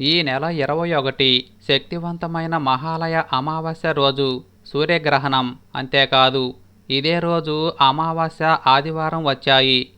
ఈ నెల ఇరవై ఒకటి శక్తివంతమైన మహాలయ అమావాస్య రోజు సూర్యగ్రహణం. అంతేకాదు ఇదే రోజు అమావాస్య ఆదివారం వచ్చాయి.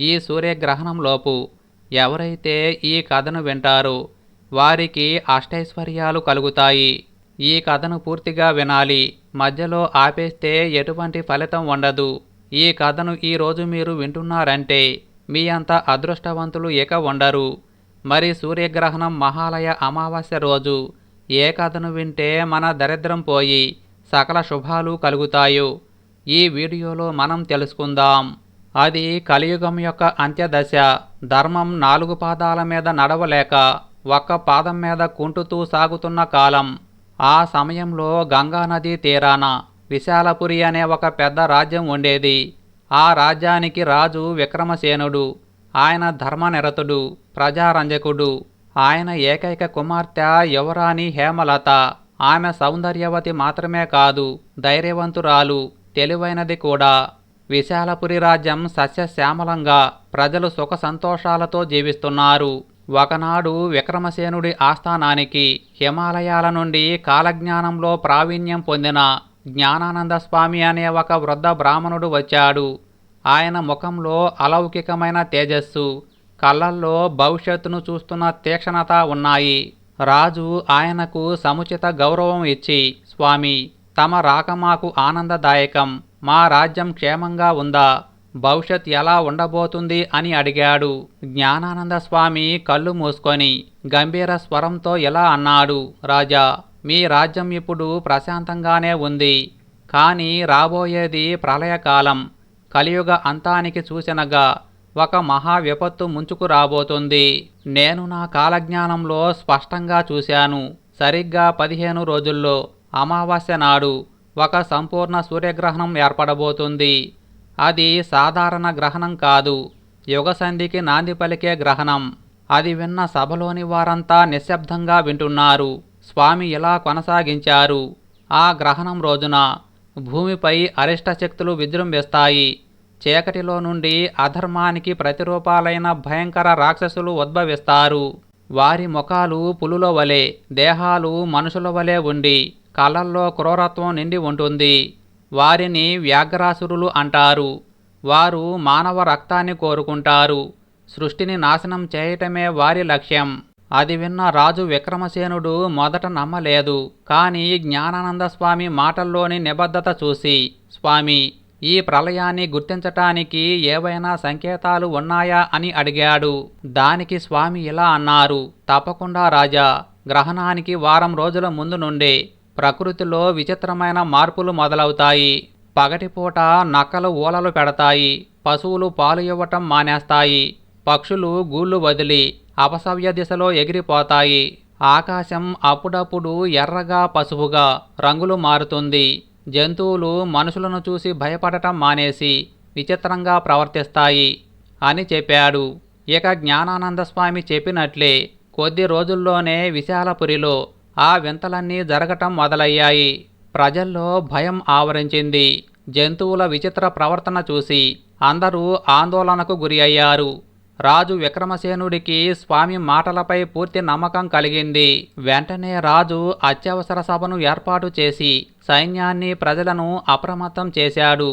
ఈ సూర్యగ్రహణంలోపు ఎవరైతే ఈ కథను వింటారో వారికి అష్టైశ్వర్యాలు కలుగుతాయి. ఈ కథను పూర్తిగా వినాలి. మధ్యలో ఆపేస్తే ఎటువంటి ఫలితం ఉండదు. ఈ కథను ఈరోజు మీరు వింటున్నారంటే మీ అంత అదృష్టవంతులు ఇక ఉండరు. మరి సూర్యగ్రహణం మహాలయ అమావాస్య రోజు. ఏ కథను వింటే మన దరిద్రం పోయి సకల శుభాలు కలుగుతాయో. ఈ వీడియోలో మనం తెలుసుకుందాం. అది కలియుగం యొక్క అంత్యదశ. ధర్మం నాలుగు పాదాల మీద నడవలేక ఒక్క పాదం మీద కుంటుతూ సాగుతున్న కాలం. ఆ సమయంలో గంగానది తీరాన విశాలపురి అనే ఒక పెద్ద రాజ్యం ఉండేది. ఆ రాజ్యానికి రాజు విక్రమసేనుడు. ఆయన ధర్మనిరతుడు. ప్రజారంజకుడు. ఆయన ఏకైక కుమార్తె యువరాణి హేమలత. ఆమె సౌందర్యవతి మాత్రమే కాదు ధైర్యవంతురాలు తెలివైనది కూడా. విశాలపురి రాజ్యం సస్యశ్యామలంగా ప్రజలు సుఖ సంతోషాలతో జీవిస్తున్నారు. ఒకనాడు విక్రమసేనుడి ఆస్థానానికి హిమాలయాల నుండి కాలజ్ఞానంలో ప్రావీణ్యం పొందిన జ్ఞానానంద స్వామి అనే ఒక వృద్ధ బ్రాహ్మణుడు వచ్చాడు. ఆయన ముఖంలో అలౌకికమైన తేజస్సు కళ్ళల్లో భవిష్యత్తును చూస్తున్న తీక్షణత ఉన్నాయి. రాజు ఆయనకు సముచిత గౌరవం ఇచ్చి స్వామి తమ రాక మాకు ఆనందదాయకం. మా రాజ్యం క్షేమంగా ఉందా? భవిష్యత్ ఎలా ఉండబోతుంది? అని అడిగాడు. జ్ఞానానంద స్వామి కళ్ళు మూసుకొని గంభీర స్వరంతో ఇలా అన్నాడు రాజా మీ రాజ్యం ఇప్పుడు ప్రశాంతంగానే ఉంది. కానీ రాబోయేది ప్రళయకాలం. కలియుగ అంతానికి సూచనగా ఒక మహా విపత్తు ముంచుకు రాబోతుంది. నేను నా కాలజ్ఞానంలో స్పష్టంగా చూశాను. సరిగ్గా పదిహేను రోజుల్లో అమావాస్య నాడు ఒక సంపూర్ణ సూర్యగ్రహణం ఏర్పడబోతుంది. అది సాధారణ గ్రహణం కాదు. యుగసంధికి నాంది పలికే గ్రహణం. అది విన్న సభలోని వారంతా నిశ్శబ్దంగా వింటున్నారు. స్వామి ఇలా కొనసాగించారు. ఆ గ్రహణం రోజున భూమిపై అరిష్ట శక్తులు విజృంభిస్తాయి. చీకటిలో నుండి అధర్మానికి ప్రతిరూపాలైన భయంకర రాక్షసులు ఉద్భవిస్తారు. వారి ముఖాలు పులుల వలె దేహాలు మనుషుల వలె ఉండి కళల్లో క్రూరత్వం నిండి ఉంటుంది. వారిని వ్యాఘ్రాసురులు అంటారు. వారు మానవ రక్తాన్ని కోరుకుంటారు. సృష్టిని నాశనం చేయటమే వారి లక్ష్యం. అది విన్న రాజు విక్రమసేనుడు మొదట నమ్మలేదు. కానీ జ్ఞానానంద స్వామి మాటల్లోని నిబద్ధత చూసి స్వామి ఈ ప్రళయాన్ని గుర్తించటానికి ఏవైనా సంకేతాలు ఉన్నాయా అని అడిగాడు. దానికి స్వామి ఇలా అన్నారు. తప్పకుండా రాజా గ్రహణానికి వారం రోజుల ముందు నుండే ప్రకృతిలో విచిత్రమైన మార్పులు మొదలవుతాయి. పగటిపూట నక్కలు ఊలలు పెడతాయి పశువులు పాలు ఇవ్వటం మానేస్తాయి పక్షులు గూళ్ళు వదిలి అపసవ్య దిశలో ఎగిరిపోతాయి. ఆకాశం అప్పుడప్పుడు ఎర్రగా పసుపుగా రంగులు మారుతుంది. జంతువులు మనుషులను చూసి భయపడటం మానేసి విచిత్రంగా ప్రవర్తిస్తాయి అని చెప్పాడు. ఇక జ్ఞానానంద స్వామి చెప్పినట్లే కొద్ది రోజుల్లోనే విశాలపురిలో ఆ వింతలన్నీ జరగటం మొదలయ్యాయి. ప్రజల్లో భయం ఆవరించింది. జంతువుల విచిత్ర ప్రవర్తన చూసి అందరూ ఆందోళనకు గురి అయ్యారు. రాజు విక్రమసేనుడికి స్వామి మాటలపై పూర్తి నమ్మకం కలిగింది. వెంటనే రాజు అత్యవసర సభను ఏర్పాటు చేసి సైన్యాన్ని ప్రజలను అప్రమత్తం చేశాడు.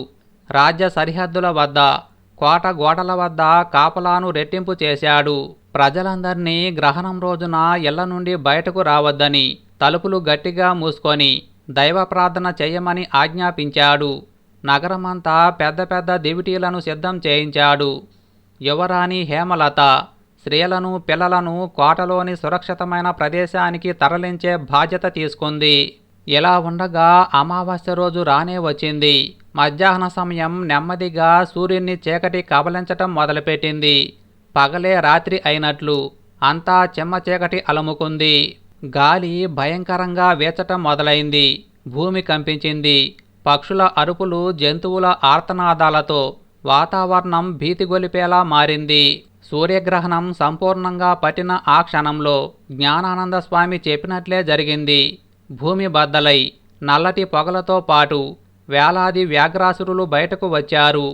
రాజ్య సరిహద్దుల వద్ద కోట గోడల వద్ద కాపలాను రెట్టింపు చేశాడు. ప్రజలందర్నీ గ్రహణం రోజున ఇళ్ళ నుండి బయటకు రావద్దని తలుపులు గట్టిగా మూసుకొని దైవ ప్రార్థన చేయమని ఆజ్ఞాపించాడు. నగరమంతా పెద్ద పెద్ద దివిటీలను సిద్ధం చేయించాడు. యువరాణి హేమలత స్త్రీలను పిల్లలను కోటలోని సురక్షితమైన ప్రదేశానికి తరలించే బాధ్యత తీసుకుంది. ఇలా ఉండగా అమావాస్య రోజు రానే వచ్చింది. మధ్యాహ్న సమయం నెమ్మదిగా సూర్యుని చీకటి కబలించటం మొదలుపెట్టింది. పగలే రాత్రి అయినట్లు అంతా చెమ్మ చీకటి అలముకుంది. గాలి భయంకరంగా వీచటం మొదలైంది. భూమి కంపించింది. పక్షుల అరుపులు జంతువుల ఆర్తనాదాలతో వాతావరణం భీతిగొలిపేలా మారింది. సూర్యగ్రహణం సంపూర్ణంగా పట్టిన ఆ క్షణంలో జ్ఞానానంద స్వామి చెప్పినట్లే జరిగింది. భూమి బద్దలై నల్లటి పొగలతో పాటు వేలాది వ్యాఘ్రాసురులు బయటకు వచ్చారు.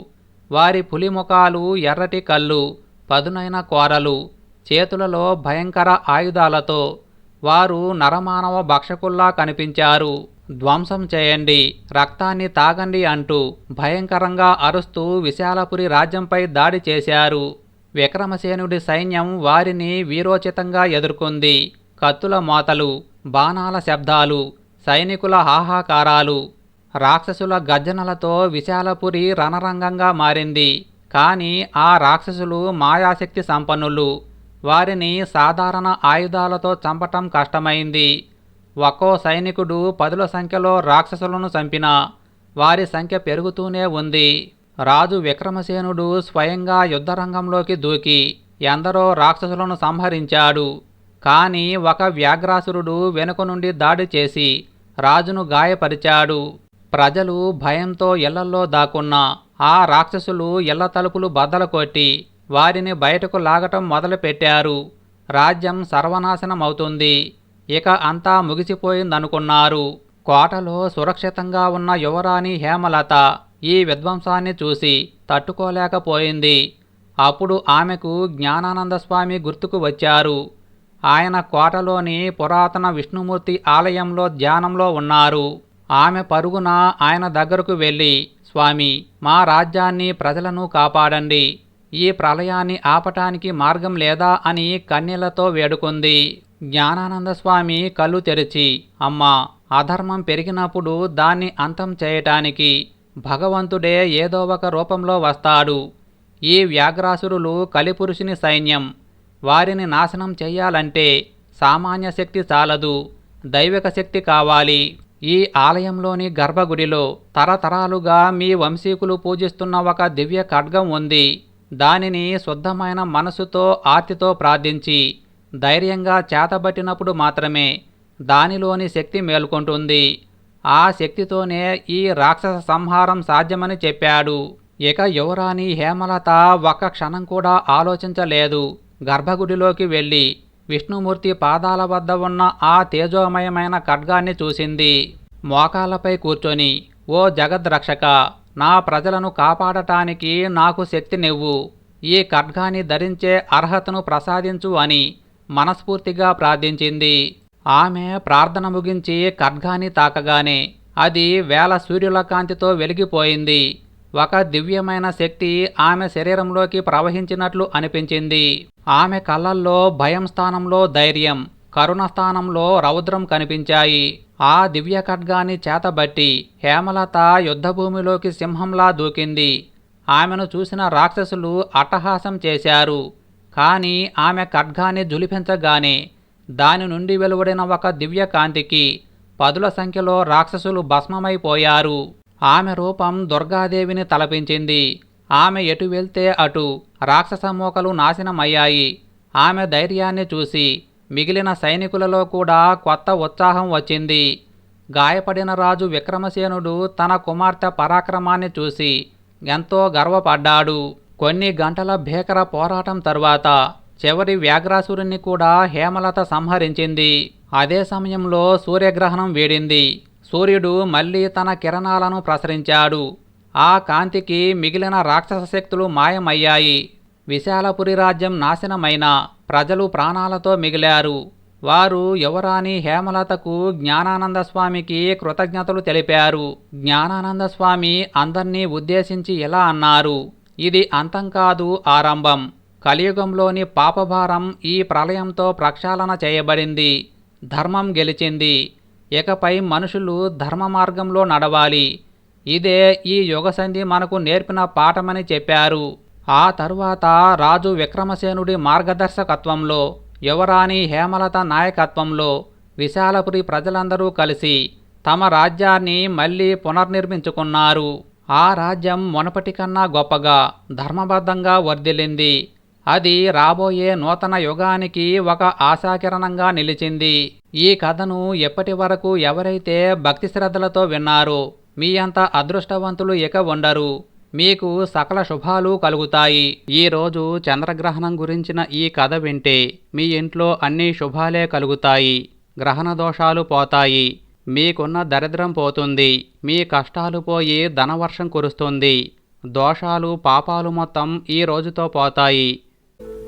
వారి పులిముఖాలు ఎర్రటి కళ్ళు పదునైన కోరలు చేతులలో భయంకర ఆయుధాలతో వారు నరమానవ భక్షకుల్లా కనిపించారు. ధ్వంసం చేయండి రక్తాన్ని తాగండి అంటూ భయంకరంగా అరుస్తూ విశాలపురి రాజ్యంపై దాడి చేశారు. విక్రమసేనుడి సైన్యం వారిని వీరోచితంగా ఎదుర్కొంది. కత్తుల మోతలు బాణాల శబ్దాలు సైనికుల హాహాకారాలు రాక్షసుల గర్జనలతో విశాలపురి రణరంగంగా మారింది. కానీ ఆ రాక్షసులు మాయాశక్తి సంపన్నులు. వారిని సాధారణ ఆయుధాలతో చంపటం కష్టమైంది. ఒక్కో సైనికుడు పదుల సంఖ్యలో రాక్షసులను చంపినా వారి సంఖ్య పెరుగుతూనే ఉంది. రాజు విక్రమసేనుడు స్వయంగా యుద్ధరంగంలోకి దూకి ఎందరో రాక్షసులను సంహరించాడు. కానీ ఒక వ్యాఘ్రాసురుడు వెనుక నుండి దాడి చేసి రాజును గాయపరిచాడు. ప్రజలు భయంతో ఇళ్ళల్లో దాక్కున్న ఆ రాక్షసులు ఇళ్ళ తలుపులు బద్దలు కొట్టి వారిని బయటకు లాగటం మొదలుపెట్టారు. రాజ్యం సర్వనాశనమవుతుంది. ఇక అంతా ముగిసిపోయిందనుకున్నారు. కోటలో సురక్షితంగా ఉన్న యువరాణి హేమలత ఈ విధ్వంసాన్ని చూసి తట్టుకోలేకపోయింది. అప్పుడు ఆమెకు జ్ఞానానంద స్వామి గుర్తుకు వచ్చారు. ఆయన కోటలోని పురాతన విష్ణుమూర్తి ఆలయంలో ధ్యానంలో ఉన్నారు. ఆమె పరుగున ఆయన దగ్గరకు వెళ్ళి స్వామి మా రాజ్యాన్ని ప్రజలను కాపాడండి. ఈ ప్రళయాన్ని ఆపటానికి మార్గం లేదా? అని కన్నీళ్ళతో వేడుకుంది. జ్ఞానానంద స్వామి కళ్ళు తెరిచి అమ్మా అధర్మం పెరిగినప్పుడు దాన్ని అంతం చేయటానికి భగవంతుడే ఏదో ఒక రూపంలో వస్తాడు. ఈ వ్యాఘ్రాసురులు కలిపురుషుని సైన్యం. వారిని నాశనం చెయ్యాలంటే సామాన్య శక్తి చాలదు దైవిక శక్తి కావాలి. ఈ ఆలయంలోని గర్భగుడిలో తరతరాలుగా మీ వంశీకులు పూజిస్తున్న ఒక దివ్య ఖడ్గం ఉంది. దానిని శుద్ధమైన మనసుతో ఆర్తితో ప్రార్థించి ధైర్యంగా చేతబట్టినప్పుడు మాత్రమే దానిలోని శక్తి మేల్కొంటుంది. ఆ శక్తితోనే ఈ రాక్షస సంహారం సాధ్యమని చెప్పాడు. ఇక యువరాణి హేమలత ఒక్క క్షణం కూడా ఆలోచించలేదు. గర్భగుడిలోకి వెళ్ళి విష్ణుమూర్తి పాదాల వద్ద ఉన్న ఆ తేజోమయమైన ఖడ్గాన్ని చూసింది. మోకాలపై కూర్చొని ఓ జగద్రక్షక నా ప్రజలను కాపాడటానికి నాకు శక్తినివ్వు ఈ ఖడ్గాన్ని ధరించే అర్హతను ప్రసాదించు అని మనస్ఫూర్తిగా ప్రార్థించింది. ఆమె ప్రార్థన ముగించి ఖడ్గాన్ని తాకగానే అది వేల సూర్యుల కాంతితో వెలిగిపోయింది. ఒక దివ్యమైన శక్తి ఆమె శరీరంలోకి ప్రవహించినట్లు అనిపించింది. ఆమె కళ్ళల్లో భయం స్థానంలో ధైర్యం కరుణ స్థానంలో రౌద్రం కనిపించాయి. ఆ దివ్య ఖడ్గాన్ని చేతబట్టి హేమలత యుద్ధభూమిలోకి సింహంలా దూకింది. ఆమెను చూసిన రాక్షసులు అట్టహాసం చేశారు. కానీ ఆమె ఖడ్గాన్ని జులిపించగానే దాని నుండి వెలువడిన ఒక దివ్య కాంతికి పదుల సంఖ్యలో రాక్షసులు భస్మమైపోయారు. ఆమె రూపం దుర్గాదేవిని తలపించింది. ఆమె ఎటు వెళ్తే అటు రాక్షస మూకలు నాశనమయ్యాయి. ఆమె ధైర్యాన్ని చూసి మిగిలిన సైనికులలో కూడా కొత్త ఉత్సాహం వచ్చింది. గాయపడిన రాజు విక్రమసేనుడు తన కుమార్తె పరాక్రమాన్ని చూసి ఎంతో గర్వపడ్డాడు. కొన్ని గంటల భీకర పోరాటం తర్వాత చివరి వ్యాఘ్రాసురుణ్ణి కూడా హేమలత సంహరించింది. అదే సమయంలో సూర్యగ్రహణం వేడింది. సూర్యుడు మళ్ళీ తన కిరణాలను ప్రసరించాడు. ఆ కాంతికి మిగిలిన రాక్షస శక్తులు మాయమయ్యాయి. విశాలపురి రాజ్యం నాశనమైన ప్రజలు ప్రాణాలతో మిగిలారు. వారు యువరాణి హేమలతకు జ్ఞానానంద స్వామికి కృతజ్ఞతలు తెలిపారు. జ్ఞానానంద స్వామి అందర్నీ ఉద్దేశించి ఇలా అన్నారు. ఇది అంతం కాదు ఆరంభం. కలియుగంలోని పాపభారం ఈ ప్రళయంతో ప్రక్షాళన చేయబడింది. ధర్మం గెలిచింది. ఇకపై మనుషులు ధర్మ మార్గంలో నడవాలి. ఇదే ఈ యుగసంధి మనకు నేర్పిన పాఠమని చెప్పారు. ఆ తరువాత రాజు విక్రమసేనుడి మార్గదర్శకత్వంలో యువరాణి హేమలత నాయకత్వంలో విశాలపురి ప్రజలందరూ కలిసి తమ రాజ్యాన్ని మళ్ళీ పునర్నిర్మించుకున్నారు. ఆ రాజ్యం మునపటి కన్నా గొప్పగా ధర్మబద్ధంగా వర్ధిల్లింది. అది రాబోయే నూతన యుగానికి ఒక ఆశాకిరణంగా నిలిచింది. ఈ కథను ఎప్పటి వరకు ఎవరైతే భక్తి శ్రద్ధలతో విన్నారో మీ అంత అదృష్టవంతులు ఇక ఉండరు. మీకు సకల శుభాలు కలుగుతాయి. ఈరోజు చంద్రగ్రహణం గురించిన ఈ కథ వింటే మీ ఇంట్లో అన్ని శుభాలే కలుగుతాయి. గ్రహణ దోషాలు పోతాయి. మీకున్న దరిద్రం పోతుంది మీ కష్టాలు పోయి ధనవర్షం కురుస్తుంది దోషాలు పాపాలు మొత్తం ఈ రోజుతో పోతాయి.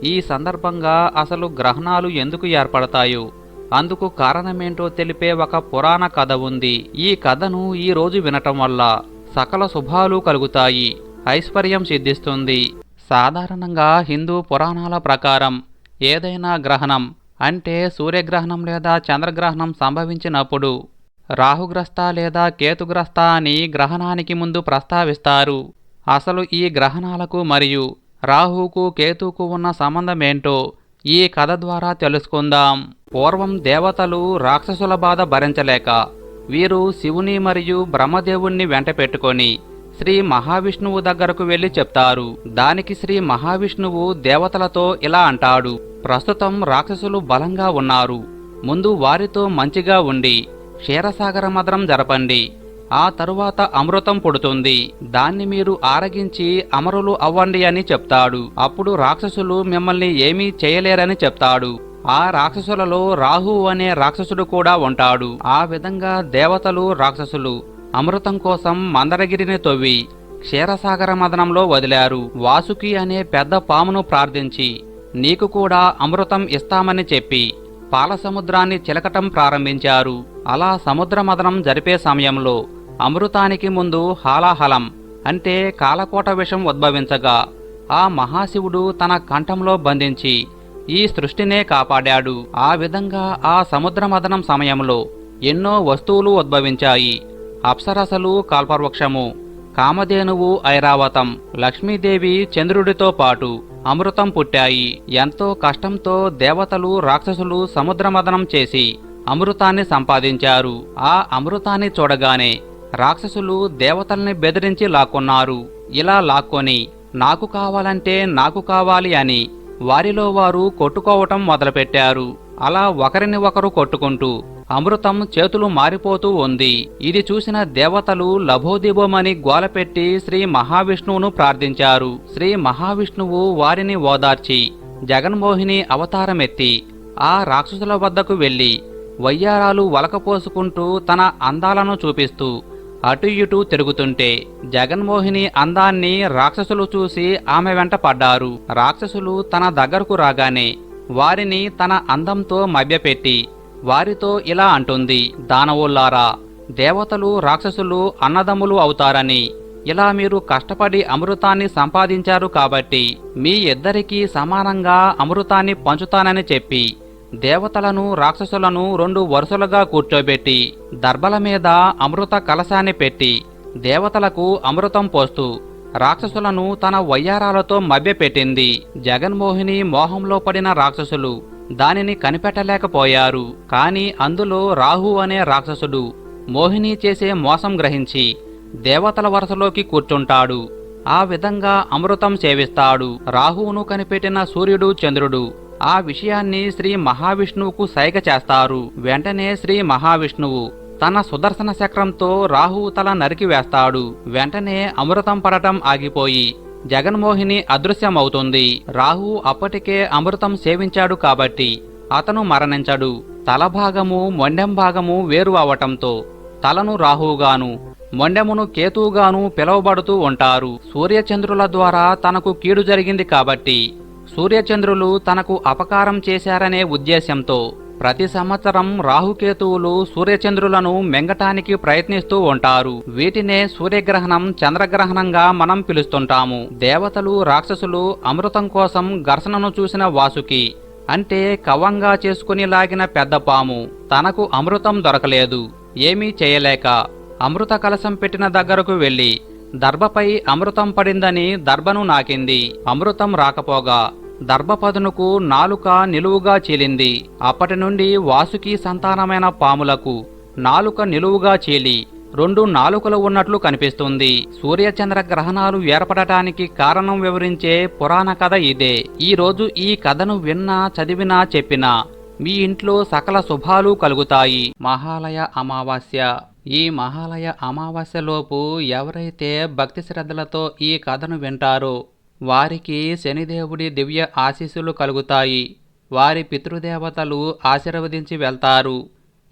ఈ సందర్భంగా అసలు గ్రహణాలు ఎందుకు ఏర్పడతాయో అందుకు కారణమేంటో తెలిపే ఒక పురాణ కథ ఉంది. ఈ కథను ఈ రోజు వినటం వల్ల సకల శుభాలు కలుగుతాయి. ఐశ్వర్యం సిద్ధిస్తుంది. సాధారణంగా హిందూ పురాణాల ప్రకారం ఏదైనా గ్రహణం అంటే సూర్యగ్రహణం లేదా చంద్రగ్రహణం సంభవించినప్పుడు రాహుగ్రస్త లేదా కేతుగ్రస్త అని గ్రహణానికి ముందు ప్రస్తావిస్తారు. అసలు ఈ గ్రహణాలకు మరియు రాహుకు కేతుకు ఉన్న సంబంధమేంటో ఈ కథ ద్వారా తెలుసుకుందాం. పూర్వం దేవతలు రాక్షసుల బాధ భరించలేక వీరు శివుని మరియు బ్రహ్మదేవుణ్ణి వెంట పెట్టుకొని శ్రీ మహావిష్ణువు దగ్గరకు వెళ్ళి చెప్తారు. దానికి శ్రీ మహావిష్ణువు దేవతలతో ఇలా అంటాడు. ప్రస్తుతం రాక్షసులు బలంగా ఉన్నారు. ముందు వారితో మంచిగా ఉండి క్షీరసాగర మదనం జరపండి. ఆ తరువాత అమృతం పుడుతుంది. దాన్ని మీరు ఆరగించి అమరులు అవ్వండి అని చెప్తాడు. అప్పుడు రాక్షసులు మిమ్మల్ని ఏమీ చేయలేరని చెప్తాడు. ఆ రాక్షసులలో రాహు అనే రాక్షసుడు కూడా ఉంటాడు. ఆ విధంగా దేవతలు రాక్షసులు అమృతం కోసం మందరగిరిని తవ్వి క్షీరసాగర మదనంలో వదిలారు. వాసుకి అనే పెద్ద పామును ప్రార్థించి నీకు కూడా అమృతం ఇస్తామని చెప్పి పాల సముద్రాన్ని చిలకటం ప్రారంభించారు. అలా సముద్ర మదనం జరిపే సమయంలో అమృతానికి ముందు హాలాహలం అంటే కాలకోట విషం ఉద్భవించగా ఆ మహాశివుడు తన కంఠంలో బంధించి ఈ సృష్టినే కాపాడాడు. ఆ విధంగా ఆ సముద్ర మదనం సమయంలో ఎన్నో వస్తువులు ఉద్భవించాయి. అప్సరసలు కాల్పవృక్షము కామధేనువు ఐరావతం. లక్ష్మీదేవి చంద్రుడితో పాటు అమృతం పుట్టాయి. ఎంతో కష్టంతో దేవతలు రాక్షసులు సముద్రమదనం చేసి అమృతాన్ని సంపాదించారు. ఆ అమృతాన్ని చూడగానే రాక్షసులు దేవతల్ని బెదిరించి లాక్కున్నారు. ఇలా లాక్కొని నాకు కావాలంటే నాకు కావాలి అని వారిలో వారు కొట్టుకోవటం మొదలుపెట్టారు. అలా ఒకరిని ఒకరు కొట్టుకుంటూ అమృతం చేతులు మారిపోతూ ఉంది. ఇది చూసిన దేవతలు లభోదిబోమని గోలపెట్టి శ్రీ మహావిష్ణువును ప్రార్థించారు. శ్రీ మహావిష్ణువు వారిని ఓదార్చి జగన్మోహిని అవతారమెత్తి ఆ రాక్షసుల వద్దకు వెళ్ళి వయ్యారాలు వలకపోసుకుంటూ తన అందాలను చూపిస్తూ అటు ఇటు తిరుగుతుంటే జగన్మోహిని అందాన్ని రాక్షసులు చూసి ఆమె వెంట పడ్డారు. రాక్షసులు తన దగ్గరకు రాగానే వారిని తన అందంతో మభ్యపెట్టి వారితో ఇలా అంటుంది దానవుల్లారా దేవతలు రాక్షసులు అన్నదమ్ములు అవుతారని. ఇలా మీరు కష్టపడి అమృతాన్ని సంపాదించారు కాబట్టి మీ ఇద్దరికీ సమానంగా అమృతాన్ని పంచుతానని చెప్పి దేవతలను రాక్షసులను రెండు వరుసలుగా కూర్చోబెట్టి దర్భల మీద అమృత కలశాన్ని పెట్టి దేవతలకు అమృతం పోస్తూ రాక్షసులను తన వయ్యారాలతో మభ్యపెట్టింది జగన్మోహిని మోహంలో పడిన రాక్షసులు. దానిని కనిపెట్టలేకపోయారు. కాని అందులో రాహు అనే రాక్షసుడు మోహిని చేసే మోసం గ్రహించి దేవతల వరుసలోకి కూర్చుంటాడు. ఆ విధంగా అమృతం సేవిస్తాడు. రాహువును కనిపెట్టిన సూర్యుడు చంద్రుడు ఆ విషయాన్ని శ్రీ మహావిష్ణువుకు సైగ చేస్తారు. వెంటనే శ్రీ మహావిష్ణువు తన సుదర్శన చక్రంతో రాహువు తల నరికివేస్తాడు వెంటనే అమృతం పడటం ఆగిపోయి జగన్మోహిని అదృశ్యమవుతుంది. రాహు అప్పటికే అమృతం సేవించాడు కాబట్టి అతను మరణించడు. తల భాగము మొండెం భాగము వేరు అవటంతో తలను రాహువుగాను మొండెమును కేతువుగాను పిలువబడుతూ ఉంటారు. సూర్యచంద్రుల ద్వారా తనకు కీడు జరిగింది కాబట్టి సూర్యచంద్రులు తనకు అపకారం చేశారనే ఉద్దేశ్యంతో ప్రతి సంవత్సరం రాహుకేతువులు సూర్యచంద్రులను మెంగటానికి ప్రయత్నిస్తూ ఉంటారు. వీటినే సూర్యగ్రహణం చంద్రగ్రహణంగా మనం పిలుస్తుంటాము. దేవతలు రాక్షసులు అమృతం కోసం ఘర్షణను చూసిన వాసుకి. అంటే కవంగా చేసుకుని లాగిన పెద్ద పాము. తనకు అమృతం దొరకలేదు. ఏమీ చేయలేక అమృత కలశం పెట్టిన దగ్గరకు వెళ్ళి దర్భపై అమృతం పడిందని దర్భను నాకింది. అమృతం రాకపోగా దర్భపదునకు నాలుక నిలువుగా చీలింది. అప్పటి నుండి వాసుకి సంతానమైన పాములకు నాలుక నిలువుగా చీలి రెండు నాలుకలు ఉన్నట్లు కనిపిస్తుంది. సూర్యచంద్ర గ్రహణాలు ఏర్పడటానికి కారణం వివరించే పురాణ కథ ఇదే. ఈ రోజు ఈ కథను విన్నా చదివినా చెప్పినా మీ ఇంట్లో సకల శుభాలు కలుగుతాయి. మహాలయ అమావాస్య. ఈ మహాలయ అమావాస్యలోపు ఎవరైతే భక్తి శ్రద్ధలతో ఈ కథను వింటారో వారికి శనిదేవుడి దివ్య ఆశీస్సులు కలుగుతాయి. వారి పితృదేవతలు ఆశీర్వదించి వెళ్తారు.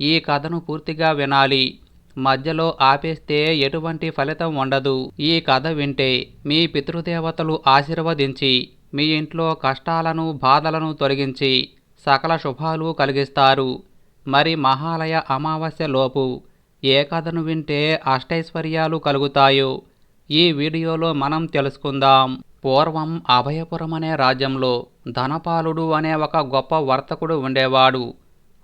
ఈ కథను పూర్తిగా వినాలి. మధ్యలో ఆపేస్తే ఎటువంటి ఫలితం ఉండదు. ఈ కథ వింటే మీ పితృదేవతలు ఆశీర్వదించి మీ ఇంట్లో కష్టాలను బాధలను తొలగించి సకల శుభాలు కలిగిస్తారు. మరి మహాలయ అమావాస్య లోపు ఏ కథను వింటే అష్టైశ్వర్యాలు కలుగుతాయో ఈ వీడియోలో మనం తెలుసుకుందాం. పూర్వం అభయపురం అనే రాజ్యంలో ధనపాలుడు అనే ఒక గొప్ప వర్తకుడు ఉండేవాడు.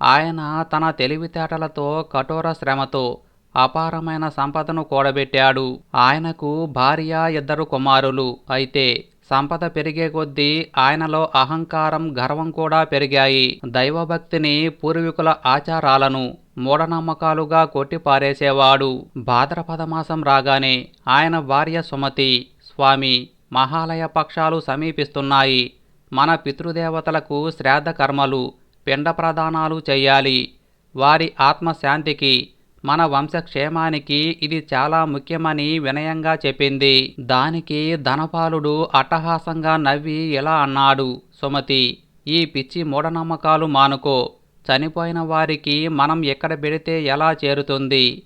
ఆయన తన తెలివితేటలతో కఠోర శ్రమతో అపారమైన సంపదను కూడబెట్టాడు. ఆయనకు భార్య ఇద్దరు కుమారులు. అయితే సంపద పెరిగే కొద్దీ ఆయనలో అహంకారం గర్వం కూడా పెరిగాయి. దైవభక్తిని పూర్వీకుల ఆచారాలను మూఢనమ్మకాలుగా కొట్టిపారేసేవాడు. భాద్రపద మాసం రాగానే ఆయన భార్య సుమతి స్వామి మహాలయ పక్షాలు సమీపిస్తున్నాయి. మన పితృదేవతలకు శ్రాద్ధ కర్మలు పిండ ప్రదానాలు చేయాలి. వారి ఆత్మశాంతికి మన వంశక్షేమానికి ఇది చాలా ముఖ్యమని వినయంగా చెప్పింది. దానికి ధనపాలుడు అట్టహాసంగా నవ్వి ఇలా అన్నాడు సుమతి ఈ పిచ్చి మూఢనమ్మకాలు మానుకో. చనిపోయిన వారికి మనం ఎక్కడ పెడితే ఎలా చేరుతుంది?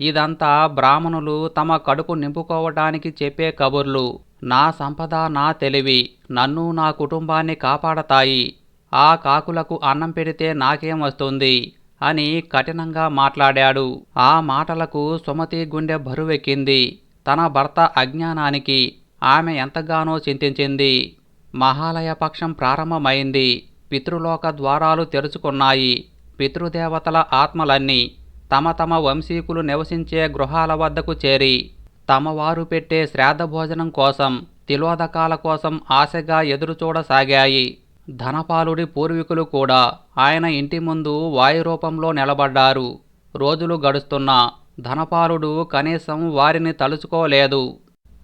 ఇదంతా బ్రాహ్మణులు తమ కడుపు నింపుకోవటానికి చెప్పే కబుర్లు. నా సంపద నా తెలివి నన్ను నా కుటుంబాన్ని కాపాడతాయి. ఆ కాకులకు అన్నం పెడితే నాకేం వస్తుంది? అని కఠినంగా మాట్లాడాడు. ఆ మాటలకు సుమతి గుండె బరువెక్కింది. తన భర్త అజ్ఞానానికి ఆమె ఎంతగానో చింతించింది. మహాలయ పక్షం ప్రారంభమైంది. పితృలోక ద్వారాలు తెరుచుకున్నాయి. పితృదేవతల ఆత్మలన్నీ తమ తమ వంశీకులు నివసించే గృహాల వద్దకు చేరి తమ వారు పెట్టే శ్రాద్ధభోజనం కోసం తిలోదకాల కోసం ఆశగా ఎదురుచూడసాగాయి. ధనపాలుడి పూర్వీకులు కూడా ఆయన ఇంటి ముందు వాయురూపంలో నిలబడ్డారు. రోజులు గడుస్తున్నా ధనపాలుడు కనీసం వారిని తలుచుకోలేదు.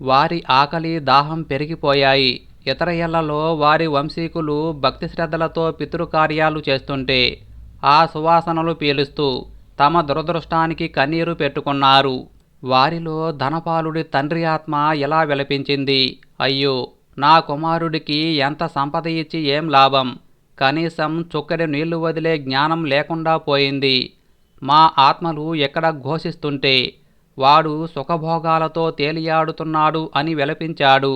వారి ఆకలి దాహం పెరిగిపోయాయి. ఇతర ఇళ్ళలో వారి వంశీకులు భక్తి శ్రద్ధలతో పితృకార్యాలు చేస్తుంటే ఆ సువాసనలు పీలుస్తూ తమ దురదృష్టానికి కన్నీరు పెట్టుకున్నారు. వారిలో ధనపాలుడి తండ్రి ఆత్మ ఎలా విలపించింది? అయ్యో నా కుమారుడికి ఎంత సంపద ఇచ్చి ఏం లాభం? కనీసం చుక్కడి నీళ్ళు వదిలే జ్ఞానం లేకుండా పోయింది. మా ఆత్మలు ఎక్కడ ఘోషిస్తుంటే వాడు సుఖభోగాలతో తేలియాడుతున్నాడు అని విలపించాడు.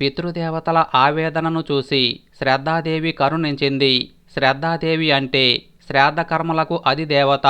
పితృదేవతల ఆవేదనను చూసి శ్రద్ధాదేవి కరుణించింది. శ్రద్ధాదేవి అంటే శ్రాద్ధకర్మలకు అది దేవత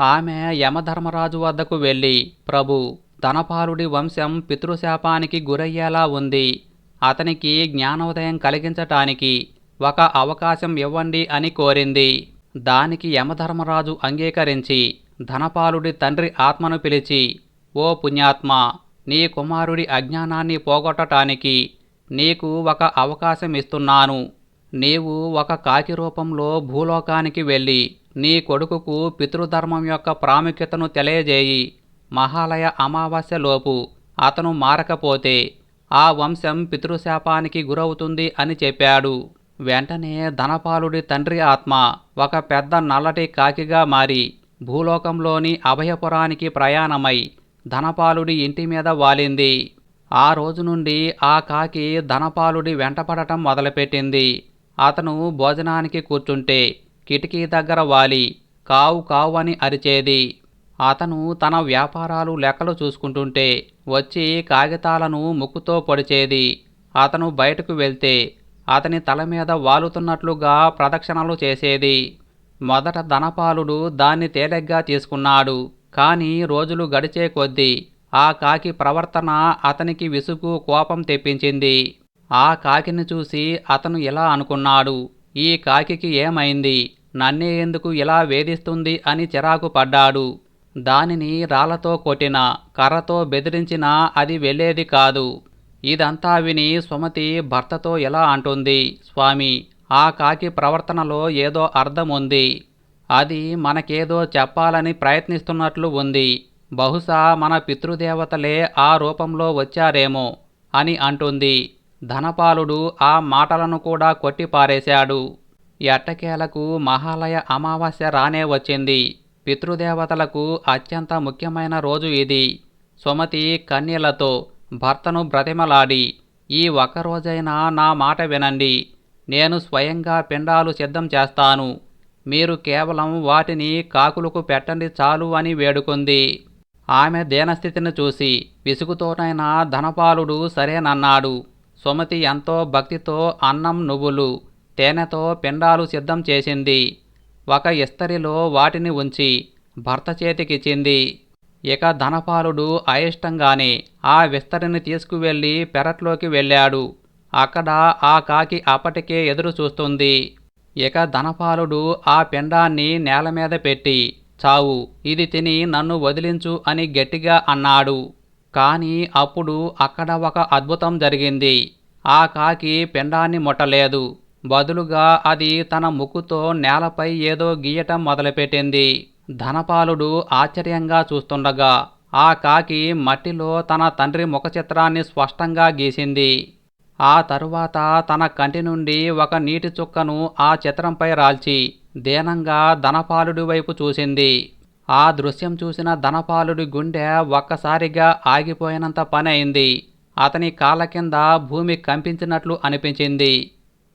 ఆమె యమధర్మరాజు వద్దకు వెళ్ళి ప్రభు ధనపాలుడి వంశం పితృశాపానికి గురయ్యేలా ఉంది. అతనికి జ్ఞానోదయం కలిగించటానికి ఒక అవకాశం ఇవ్వండి అని కోరింది. దానికి యమధర్మరాజు అంగీకరించి ధనపాలుడి తండ్రి ఆత్మను పిలిచి ఓ పుణ్యాత్మ నీ కుమారుడి అజ్ఞానాన్ని పోగొట్టటానికి నీకు ఒక అవకాశం ఇస్తున్నాను. నీవు ఒక కాకి రూపంలో భూలోకానికి వెళ్ళి నీ కొడుకుకు పితృధర్మం యొక్క ప్రాముఖ్యతను తెలియజేయి. మహాలయ అమావాస్యలోపు అతను మారకపోతే ఆ వంశం పితృశాపానికి గురవుతుంది అని చెప్పాడు. వెంటనే ధనపాలుడి తండ్రి ఆత్మ ఒక పెద్ద నల్లటి కాకిగా మారి భూలోకంలోని అభయపురానికి ప్రయాణమై ధనపాలుడి ఇంటి మీద వాలింది. ఆ రోజు నుండి ఆ కాకి ధనపాలుడి వెంటపడటం మొదలుపెట్టింది. అతను భోజనానికి కూర్చుంటే కిటికీ దగ్గర వాలి కావు కావు అని అరిచేది. అతను తన వ్యాపారాలు లెక్కలు చూసుకుంటుంటే వచ్చి కాగితాలను ముక్కుతో పొడిచేది. అతను బయటకు వెళ్తే అతని తల మీద వాలుతున్నట్లుగా ప్రదక్షిణలు చేసేది. మొదట ధనపాలుడు దాన్ని తేలిగ్గా తీసుకున్నాడు. కానీ రోజులు గడిచే కొద్దీ ఆ కాకి ప్రవర్తన అతనికి విసుగు కోపం తెప్పించింది. ఆ కాకిని చూసి అతను ఇలా అనుకున్నాడు. ఈ కాకికి ఏమైంది? నన్నే ఎందుకు ఇలా వేధిస్తుంది అని చిరాకు పడ్డాడు. దానిని రాళ్ళతో కొట్టినా కర్రతో బెదిరించినా అది వెళ్ళేది కాదు. ఇదంతా విని సుమతి భర్తతో ఎలా అంటుంది? స్వామి ఆ కాకి ప్రవర్తనలో ఏదో అర్థం ఉంది. అది మనకేదో చెప్పాలని ప్రయత్నిస్తున్నట్లు ఉంది. బహుశా మన పితృదేవతలే ఆ రూపంలో వచ్చారేమో అని అంటుంది. ధనపాలుడు ఆ మాటలను కూడా కొట్టిపారేశాడు. ఎట్టకేలకు మహాలయ అమావాస్య రానే వచ్చింది. పితృదేవతలకు అత్యంత ముఖ్యమైన రోజు ఇది. సుమతి కన్యలతో భర్తను బ్రతిమలాడి ఈ ఒక్కరోజైనా నా మాట వినండి. నేను స్వయంగా పిండాలు సిద్ధం చేస్తాను. మీరు కేవలం వాటిని కాకులకు పెట్టండి చాలు అని వేడుకుంది. ఆమె దీనస్థితిని చూసి విసుగుతోనైనా ధనపాలుడు సరేనన్నాడు. సుమతి ఎంతో భక్తితో అన్నం నువ్వులు తేనెతో పిండాలు సిద్ధం చేసింది. ఒక ఇస్తరిలో వాటిని ఉంచి భర్త చేతికిచ్చింది. ఇక ధనపాలుడు అయిష్టంగానే ఆ విస్తరిని తీసుకువెళ్ళి పెరట్లోకి వెళ్ళాడు. అక్కడ ఆ కాకి అప్పటికే ఎదురు చూస్తుంది. ఇక ధనపాలుడు ఆ పిండాన్ని నేల మీద పెట్టి చావు ఇది తిని నన్ను వదిలించు అని గట్టిగా అన్నాడు. కానీ అప్పుడు అక్కడ ఒక అద్భుతం జరిగింది. ఆ కాకి పిండాన్ని ముట్టలేదు. బదులుగా అది తన ముక్కుతో నేలపై ఏదో గీయటం మొదలుపెట్టింది. ధనపాలుడు ఆశ్చర్యంగా చూస్తుండగా ఆ కాకి మట్టిలో తన తండ్రి ముఖచిత్రాన్ని స్పష్టంగా గీసింది. ఆ తరువాత తన కంటి నుండి ఒక నీటి చుక్కను ఆ చిత్రంపై రాల్చి దీనంగా ధనపాలుడి వైపు చూసింది. ఆ దృశ్యం చూసిన ధనపాలుడి గుండె ఒక్కసారిగా ఆగిపోయినంత పని అయింది అతని కాళ్ళ కింద భూమి కంపించినట్లు అనిపించింది.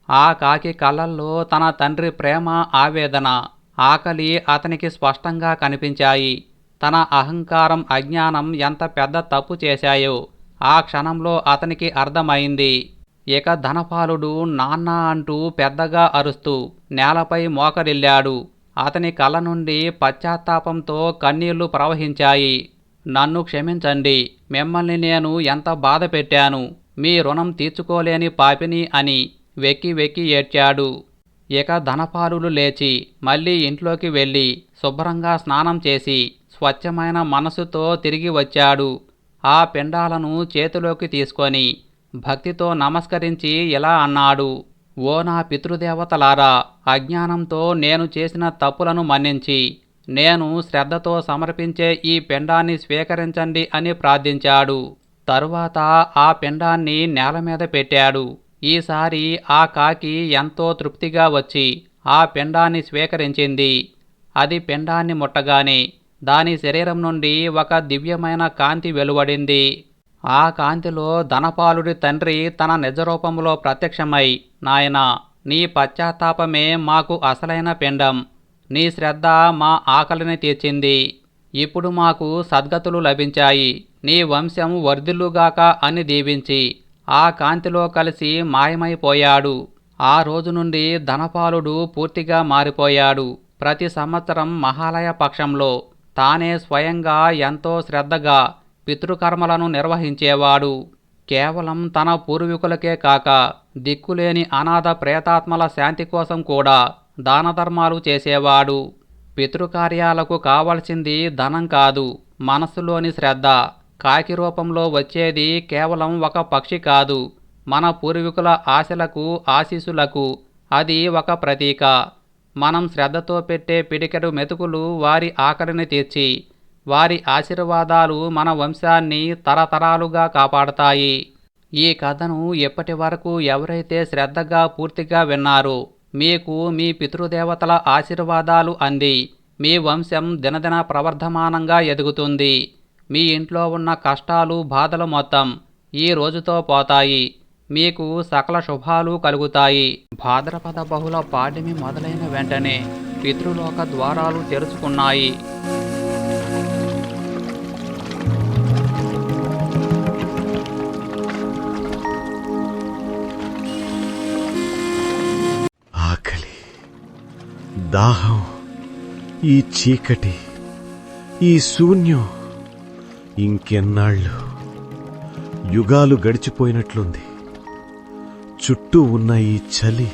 ఆ కాకి కళ్ళల్లో తన తండ్రి ప్రేమ ఆవేదన ఆకలి అతనికి స్పష్టంగా కనిపించాయి. తన అహంకారం అజ్ఞానం ఎంత పెద్ద తప్పు చేశాయో ఆ క్షణంలో అతనికి అర్థమైంది. ఇక ధనపాలుడు నాన్న అంటూ పెద్దగా అరుస్తూ నేలపై మోకరిల్లాడు. అతని కళ్ళ నుండి పశ్చాత్తాపంతో కన్నీళ్ళు ప్రవహించాయి. నన్ను క్షమించండి. మిమ్మల్ని నేను ఎంత బాధ పెట్టాను. మీ రుణం తీర్చుకోలేని పాపిని అని వెక్కి వెక్కి ఏడ్చాడు. ఇక ధనపాలులు లేచి మళ్ళీ ఇంట్లోకి వెళ్ళి శుభ్రంగా స్నానం చేసి స్వచ్ఛమైన మనసుతో తిరిగి వచ్చాడు. ఆ పిండాలను చేతిలోకి తీసుకొని భక్తితో నమస్కరించి ఇలా అన్నాడు. ఓ నా పితృదేవతలారా అజ్ఞానంతో నేను చేసిన తప్పులను మన్నించి నేను శ్రద్ధతో సమర్పించే ఈ పిండాన్ని స్వీకరించండి అని ప్రార్థించాడు. తరువాత ఆ పిండాన్ని నేల మీద పెట్టాడు. ఈసారి ఆ కాకి ఎంతో తృప్తిగా వచ్చి ఆ పిండాన్ని స్వీకరించింది. అది పిండాన్ని ముట్టగానే దాని శరీరం నుండి ఒక దివ్యమైన కాంతి వెలువడింది. ఆ కాంతిలో ధనపాలుడి తండ్రి తన నిజరూపంలో ప్రత్యక్షమై నాయనా నీ పశ్చాత్తాపమే మాకు అసలైన పిండం. నీ శ్రద్ధ మా ఆకలిని తీర్చింది. ఇప్పుడు మాకు సద్గతులు లభించాయి. నీ వంశం వర్ధిల్లుగాక అని దీవించి ఆ కాంతిలో కలిసి మాయమైపోయాడు. ఆ రోజు నుండి ధనపాలుడు పూర్తిగా మారిపోయాడు. ప్రతి సంవత్సరం మహాలయ పక్షంలో తానే స్వయంగా ఎంతో శ్రద్ధగా పితృకర్మలను నిర్వహించేవాడు కేవలం తన పూర్వీకులకే కాక దిక్కులేని అనాథ ప్రేతాత్మల శాంతి కోసం కూడా దానధర్మాలు చేసేవాడు. పితృకార్యాలకు కావలసింది ధనం కాదు మనస్సులోని శ్రద్ధ. కాకి రూపంలో వచ్చేది కేవలం ఒక పక్షి కాదు మన పూర్వీకుల ఆశలకు ఆశీస్సులకు. అది ఒక ప్రతీక. మనం శ్రద్ధతో పెట్టే పిడికెడు మెతుకులు వారి ఆకలిని తీర్చి వారి ఆశీర్వాదాలు మన వంశాన్ని తరతరాలుగా కాపాడతాయి. ఈ కథను ఎప్పటి వరకు ఎవరైతే శ్రద్ధగా పూర్తిగా విన్నారో మీకు మీ పితృదేవతల ఆశీర్వాదాలు అంది. మీ వంశం దినదిన ప్రవర్ధమానంగా ఎదుగుతుంది. మీ ఇంట్లో ఉన్న కష్టాలు బాధలు మొత్తం ఈ రోజుతో పోతాయి. మీకు సకల శుభాలు కలుగుతాయి. భాద్రపద బహుళ పాడిమి మొదలైన వెంటనే పితృలోక ద్వారాలు తెరుచుకున్నాయి. దాహం ఈ చీకటి ఈ శూన్యం ఇంకెన్నాళ్ళు? యుగాలు గడిచిపోయినట్లుంది. చుట్టూ ఉన్న ఈ చలి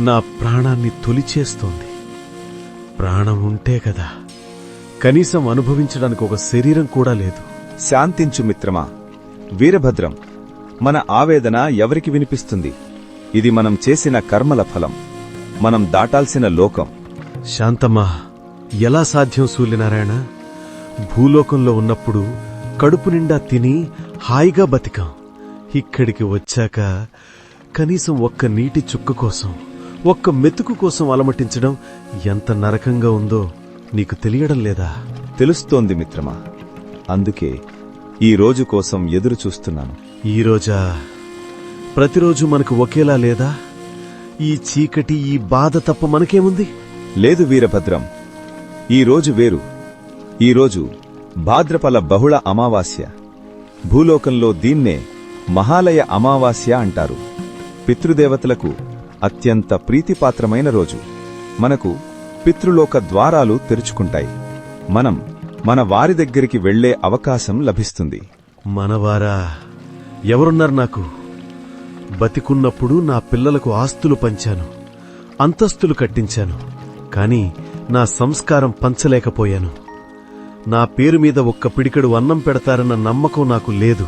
నా ప్రాణాన్ని తొలిచేస్తోంది. ప్రాణం ఉంటే కదా కనీసం అనుభవించడానికి ఒక శరీరం కూడా లేదు. శాంతించు మిత్రమా వీరభద్రం మన ఆవేదన ఎవరికి వినిపిస్తుంది? ఇది మనం చేసిన కర్మల ఫలం మనం దాటాల్సిన లోకం. శాంతమ్మా ఎలా సాధ్యం సూర్యనారాయణ? భూలోకంలో ఉన్నప్పుడు కడుపు నిండా తిని హాయిగా బతికాం. ఇక్కడికి వచ్చాక కనీసం ఒక్క నీటి చుక్క కోసం ఒక్క మెతుకు కోసం అలమటించడం ఎంత నరకంగా ఉందో నీకు తెలియడం లేదా? తెలుస్తోంది మిత్రమా. అందుకే ఈ రోజు కోసం ఎదురు చూస్తున్నాను. ఈరోజా ప్రతిరోజు మనకు ఒకేలా లేదా? ఈ చీకటి ఈ బాధ తప్ప మనకేముంది? లేదు వీరభద్రం. ఈ రోజు వేరు. ఈరోజు భాద్రపల బహుళ అమావాస్య. భూలోకంలో దీన్నే మహాలయ అమావాస్య అంటారు. పితృదేవతలకు అత్యంత ప్రీతిపాత్రమైన రోజు. మనకు పితృలోక ద్వారాలు తెరుచుకుంటాయి. మనం మన వారి దగ్గరికి వెళ్ళే అవకాశం లభిస్తుంది. మనవారా ఎవరున్నారు నాకు? బతికున్నప్పుడు నా పిల్లలకు ఆస్తులు పంచాను. అంతస్తులు కట్టించాను. కానీ నా సంస్కారం పంచలేకపోయాను. నా పేరు మీద ఒక్క పిడికెడు అన్నం పెడతారన్న నమ్మకం నాకు లేదు.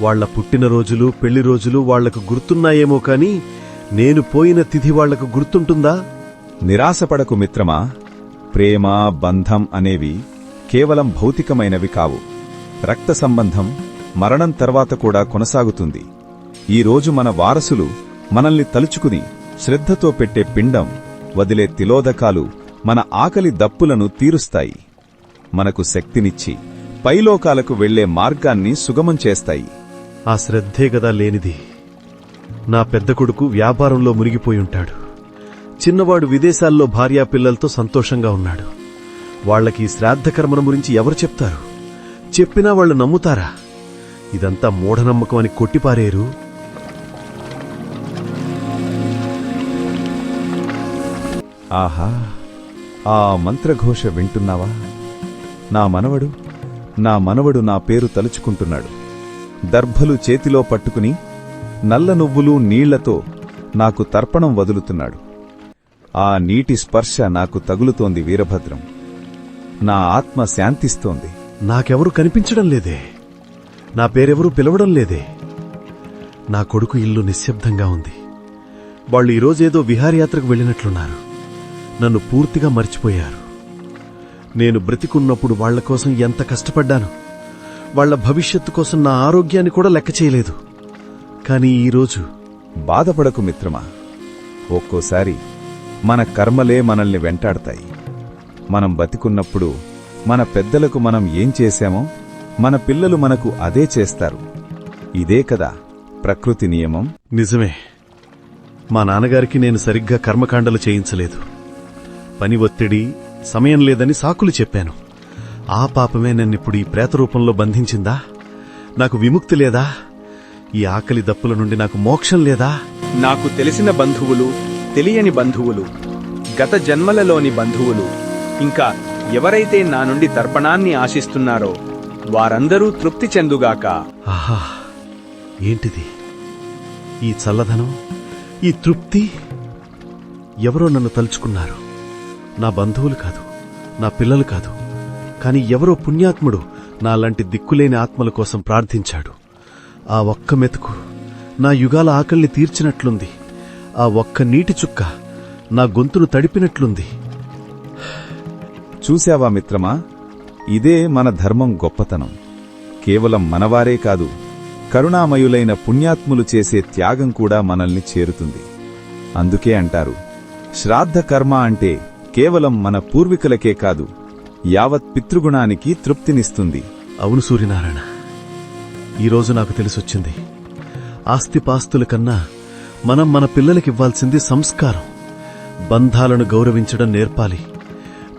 వాళ్ళ పుట్టినరోజులు పెళ్ళి రోజులు వాళ్ళకు గుర్తున్నాయేమో కాని నేను పోయిన తిథి వాళ్ళకు గుర్తుంటుందా? నిరాశపడకు మిత్రమా. ప్రేమ బంధం అనేవి కేవలం భౌతికమైనవి కావు. రక్త సంబంధం మరణం తర్వాత కూడా కొనసాగుతుంది. ఈ రోజు మన వారసులు మనల్ని తలుచుకుని శ్రద్ధతో పెట్టే పిండం వదిలే తిలోదకాలు మన ఆకలి దప్పులను తీరుస్తాయి. మనకు శక్తినిచ్చి పైలోకాలకు వెళ్ళే మార్గాన్ని సుగమం చేస్తాయి. ఆ శ్రద్ధే గదా లేనిది. నా పెద్ద కొడుకు వ్యాపారంలో మునిగిపోయుంటాడు చిన్నవాడు విదేశాల్లో భార్యాపిల్లలతో సంతోషంగా ఉన్నాడు. వాళ్ళకి శ్రాద్ధకర్మను గురించి ఎవరు చెప్తారు? చెప్పినా వాళ్ళు నమ్ముతారా? ఇదంతా మూఢనమ్మకం అని కొట్టిపారేరు? ఆహా ఆ మంత్రఘోష వింటున్నావా? నా మనవడు నా మనవడు నా పేరు తలుచుకుంటున్నాడు. దర్భలు చేతిలో పట్టుకుని నల్ల నువ్వులు నీళ్ళతో నాకు తర్పణం వదులుతున్నాడు. ఆ నీటి స్పర్శ నాకు తగులుతోంది వీరభద్రం. నా ఆత్మ శాంతిస్తోంది. నాకెవరు కనిపించడం లేదే. నా పేరెవరూ పిలవడం లేదే. నా కొడుకు ఇల్లు నిశ్శబ్దంగా ఉంది. వాళ్ళు ఈరోజేదో విహారయాత్రకు వెళ్ళినట్లున్నారు. నన్ను పూర్తిగా మర్చిపోయారు. నేను బ్రతికున్నప్పుడు వాళ్ళ కోసం ఎంత కష్టపడ్డాను. వాళ్ళ భవిష్యత్తు కోసం నా ఆరోగ్యాన్ని కూడా లెక్క చేయలేదు. కానీ ఈరోజు బాధపడకు మిత్రమా. ఒక్కోసారి మన కర్మలే మనల్ని వెంటాడతాయి. మనం బతికున్నప్పుడు మన పెద్దలకు మనం ఏం చేశామో మన పిల్లలు మనకు అదే చేస్తారు. ఇదే కదా ప్రకృతి నియమం. నిజమే. మా నాన్నగారికి నేను సరిగ్గా కర్మకాండలు చేయించలేదు. పని ఒత్తిడి సమయం లేదని సాకులు చెప్పాను. ఆ పాపమే నన్నిప్పుడు ఈ ప్రేత రూపంలో బంధించిందా? నాకు విముక్తి లేదా? ఈ ఆకలి దప్పుల నుండి నాకు మోక్షం లేదా? నాకు తెలిసిన బంధువులు తెలియని బంధువులు గత జన్మలలోని బంధువులు ఇంకా ఎవరైతే నా నుండి తర్పణాన్ని ఆశిస్తున్నారో వారందరూ తృప్తి చెందుగాక. ఆహా! ఏంటిది? ఈ చల్లదనం? ఈ తృప్తి? ఎవరో నన్ను తలుచుకున్నారు. నా బంధువులు కాదు నా పిల్లలు కాదు. కాని ఎవరో పుణ్యాత్ముడు నాలాంటి దిక్కులేని ఆత్మల కోసం ప్రార్థించాడు. ఆ ఒక్క మెతుకు నా యుగాల ఆకలిని తీర్చినట్లుంది. ఆ ఒక్క నీటి చుక్క నా గొంతును తడిపినట్లుంది. చూశావా మిత్రమా? ఇదే మన ధర్మం గొప్పతనం. కేవలం మనవారే కాదు కరుణామయులైన పుణ్యాత్ములు చేసే త్యాగం కూడా మనల్ని చేరుతుంది. అందుకే అంటారు శ్రాద్ధ కర్మ అంటే కేవలం మన పూర్వీకులకే కాదు యావత్ పితృగుణానికి తృప్తినిస్తుంది. అవును సూర్యనారాయణ. ఈరోజు నాకు తెలిసొచ్చింది. ఆస్తిపాస్తుల కన్నా మనం మన పిల్లలకివ్వాల్సింది సంస్కారం. బంధాలను గౌరవించడం నేర్పాలి.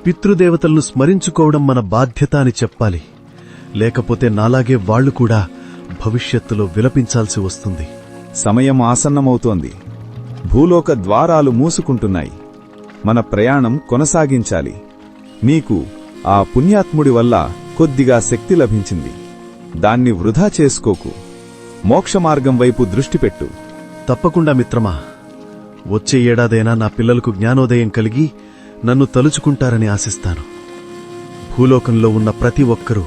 పితృదేవతలను స్మరించుకోవడం మన బాధ్యత అని చెప్పాలి. లేకపోతే నాలాగే వాళ్ళు కూడా భవిష్యత్తులో విలపించాల్సి వస్తుంది. సమయం ఆసన్నమవుతోంది. భూలోక ద్వారాలు మూసుకుంటున్నాయి. మన ప్రయాణం కొనసాగించాలి. మీకు ఆ పుణ్యాత్ముడి వల్ల కొద్దిగా శక్తి లభించింది. దాన్ని వృధా చేసుకోకు. మోక్షమార్గం వైపు దృష్టి పెట్టు. తప్పకుండా మిత్రమా. వచ్చే ఏడాదైనా నా పిల్లలకు జ్ఞానోదయం కలిగి నన్ను తలుచుకుంటారని ఆశిస్తాను. భూలోకంలో ఉన్న ప్రతి ఒక్కరూ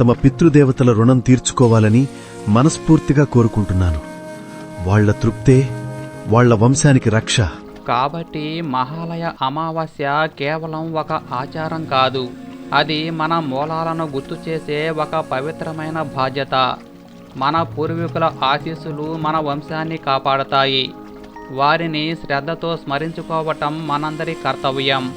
తమ పితృదేవతల రుణం తీర్చుకోవాలని మనస్ఫూర్తిగా కోరుకుంటున్నాను. వాళ్ళ తృప్తే వాళ్ళ వంశానికి రక్ష. కాబట్టి మహాలయ అమావాస్య కేవలం ఒక ఆచారం కాదు. అది మన మూలాలను గుర్తు చేసే ఒక పవిత్రమైన బాధ్యత. మన పూర్వీకుల ఆశీస్సులు మన వంశాన్ని కాపాడతాయి. వారిని శ్రద్ధతో స్మరించుకోవటం మనందరి కర్తవ్యం.